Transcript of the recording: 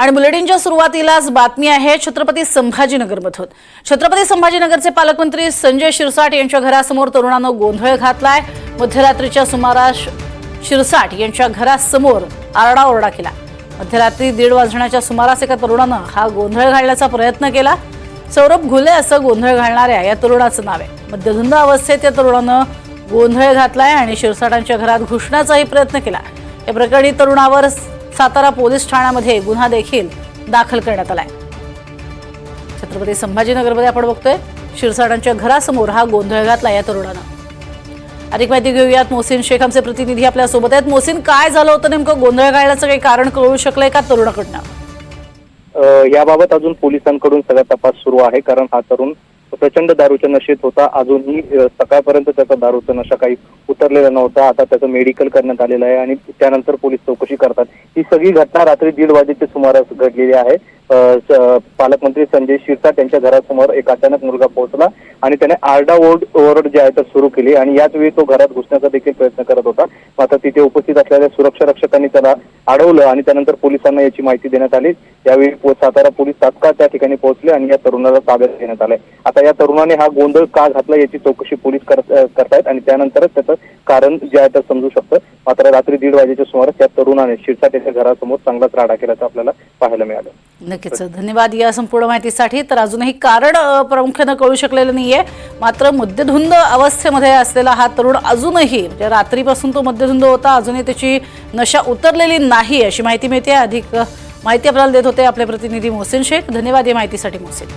आणि बुलेटिनच्या सुरुवातीलाच बातमी आहे छत्रपती संभाजीनगरमधून. छत्रपती संभाजीनगरचे पालकमंत्री संजय शिरसाट यांच्या घरासमोर तरुणानं गोंधळ घातलाय. मध्यरात्रीच्या सुमारास शिरसाट यांच्या घरासमोर आरडाओरडा केला. मध्यरात्री दीड वाजण्याच्या सुमारास एका तरुणानं हा गोंधळ घालण्याचा प्रयत्न केला. सौरभ घुले असं गोंधळ घालणाऱ्या या तरुणाचं नाव आहे. मध्यधुंद अवस्थेत या तरुणानं गोंधळ घातलाय आणि शिरसाटांच्या घरात घुसण्याचाही प्रयत्न केला. या प्रकरणी तरुणावर सातारा पोलीस ठाण्यामध्ये गुन्हा देखील दाखल करण्यात आलाय. छत्रपती संभाजीनगरमध्ये आपण बघतोय शिरसाटांच्या घरासमोर हा गोंधळ घातला या तरुणानं. अधिक माहिती घेऊयात मोहसिन शेख आमचे प्रतिनिधी आपल्यासोबत आहेत. मोहसिन काय झालं होतं नेमकं? गोंधळ घालण्याचं काही कारण कळू शकलंय का तरुणाकडनं? याबाबत अजून पोलिसांकडून सगळा तपास सुरू आहे कारण हा तरुण प्रचंड दारूच्या नशेत होता. अजूनही सकाळपर्यंत त्याचा दारूचा नशा काही उतरलेला नव्हता. आता त्याचं मेडिकल करण्यात आलेलं आहे आणि त्यानंतर पोलीस चौकशी करतात. ही सगळी घटना रात्री दीड वाजेच्या सुमारास घडलेली आहे. स- पालकमंत्री संजय शिरसाट यांच्या घरासमोर एक अचानक मुलगा पोहोचला आणि त्याने आरडा ओरड ओरड जे आहे तर सुरू केली आणि याच वेळी तो घरात घुसण्याचा देखील प्रयत्न करत होता. मात्र तिथे उपस्थित असलेल्या सुरक्षा रक्षकांनी त्याला अडवलं आणि त्यानंतर पोलिसांना याची माहिती देण्यात आली. यावेळी सातारा पोलीस तात्काळ त्या ठिकाणी पोहोचले आणि या तरुणाला ताब्यात घेण्यात आलंय आता या तरुणाने हा गोंधळ का घातला याची चौकशी पोलीस करत करतायत आणि त्यानंतरच त्याचं कारण जे आहे तर समजू शकतं. मात्र रात्री दीड वाजेच्या सुमारास त्या तरुणाने शिरसाट याच्या घरासमोर चांगलाच राडा केल्याचं आपल्याला पाहायला मिळालं. नक्कीच धन्यवाद या संपूर्ण माहितीसाठी. तर अजूनही कारण प्रामुख्यानं कळू शकलेलं नाहीये. मात्र मद्यधुंद अवस्थेमध्ये असलेला हा तरुण अजूनही म्हणजे रात्रीपासून तो मद्यधुंद होता अजूनही त्याची नशा उतरलेली नाही अशी माहिती मिळते. अधिक माहिती आपल्याला देत होते आपले प्रतिनिधी मोहसिन शेख. धन्यवाद या माहितीसाठी मोहसिन.